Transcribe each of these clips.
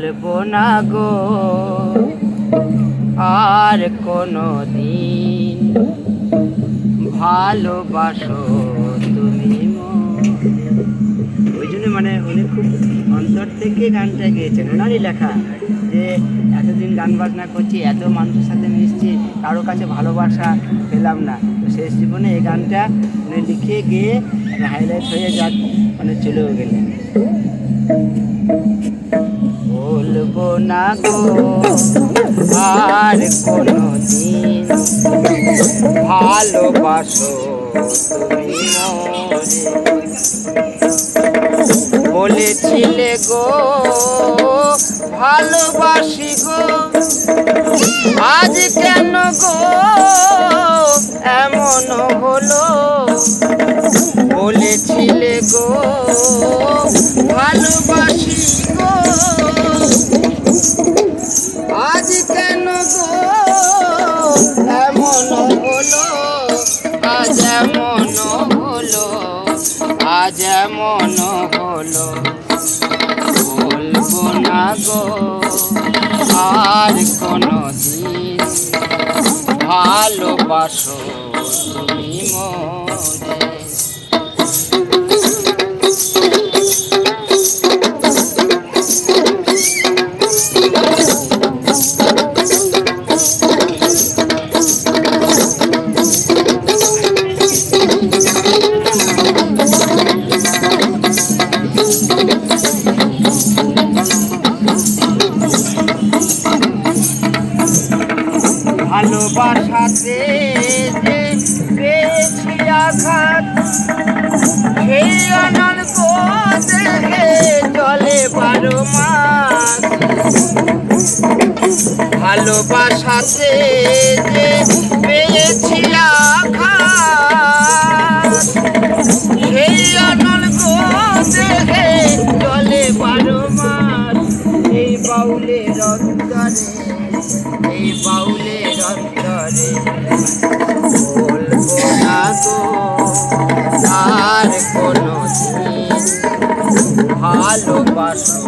বলব না গো। আর কোনো দিন ভালোবাসো তুমি। ওই জন্য মানে উনি খুব অন্তর থেকে গানটা গেয়েছেন। ওনারই লেখা যে এতদিন গান বাজনা করছি, এত মানুষের সাথে মিশছি, কারও কাছে ভালোবাসা পেলাম না। তো শেষ জীবনে এই গানটা উনি লিখে গিয়ে হাইলাইট হয়ে যাক মানে চলেও গেলেন। বলব না গো, আর কোনো দিন ভালোবাসো বলেছিলে গো, ভালোবাসি গো, আজ কেন গো, এমন হলো। বলেছিলে গো এমন হলো আজ মন হলো বলব না গো আর কোনো দিন ভালোবাসো তুমি মোরে ভালোবাসাতে যে পেয়েছি আঘাত সেই অনন্ত চলে বারো মাস। ভালোবাসাতে যে পেয়েছি আঘাত সেই অনন্ত দেখে চলে বারো মাস। এই বাউলের অন্তরে ভালোবাসো।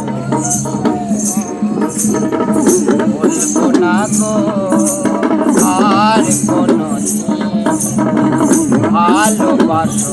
বলব না গো আর কোনো ভালোবাসো।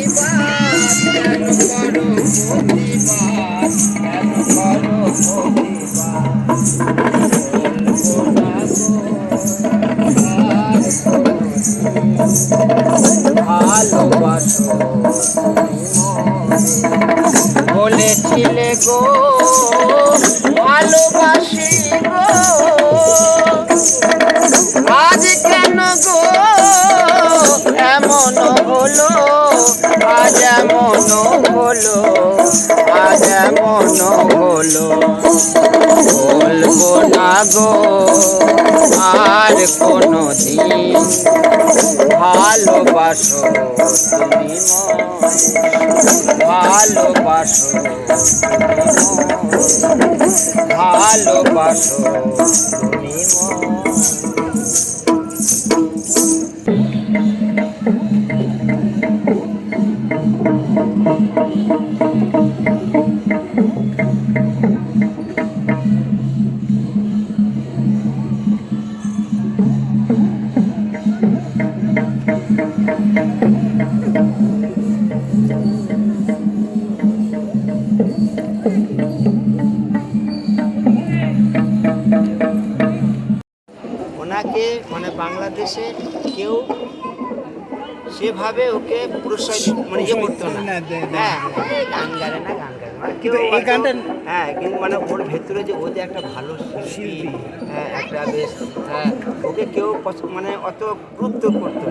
বলেছিলে গো, ভালোবাসি গো। আজ কেন গো? এমন হলো, আজ এমন হলো, আজ এমন হলো। বলব না গো। আর কোনো দিন ভালোবাসো তুমি ভালোবাসো ভালোবাসো তুমি ওনাকে মানে বাংলাদেশে কেউ সেভাবে ওকে পুরস্কার মানে ইয়ে করতো না হ্যাঁ গান গারে না গান গারে না। কেউ এই গানটা- হ্যাঁ কিন্তু মানে ওর ভেতরে যে ও যে একটা ভালো শিল্পী। হ্যাঁ একটা বেশ হ্যাঁ ওকে কেউ মানে অত গুরুত্ব করতো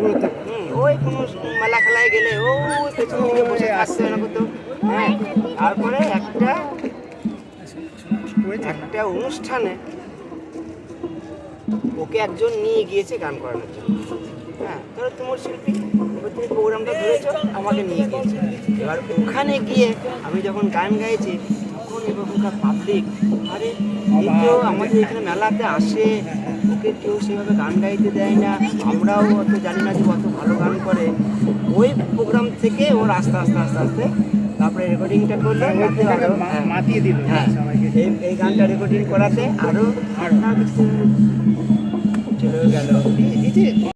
হুম, ওই কোনো মেলা খেলায় গেলে ও পেছন দিকে বসে থাকতে না করতো হ্যাঁ তারপরে একটা? একটা অনুষ্ঠানে ওকে একজন নিয়ে গিয়েছে গান করানোর জন্য। হ্যাঁ ধরো তোমার শিল্পী এবার তুমি প্রোগ্রামটা ধরেছো আমাকে নিয়ে গিয়েছে। এবার ওখানে গিয়ে আমি যখন গান গাইছি তখন এরকমকার পাবলিক আরে কেউ আমাদের এখানে মেলাতে আসে ওকে কেউ সেভাবে গান গাইতে দেয় না আমরাও অত জানি না যে অত ভালো গান করে। ওই প্রোগ্রাম থেকে ওর আস্তে আস্তে আস্তে আস্তে তারপরে রেকর্ডিংটা করল আরো-। মাতিয়ে দিল হ্যাঁ এই এই গানটা রেকর্ডিং করাতে আরও চলে গেল দিয়েছে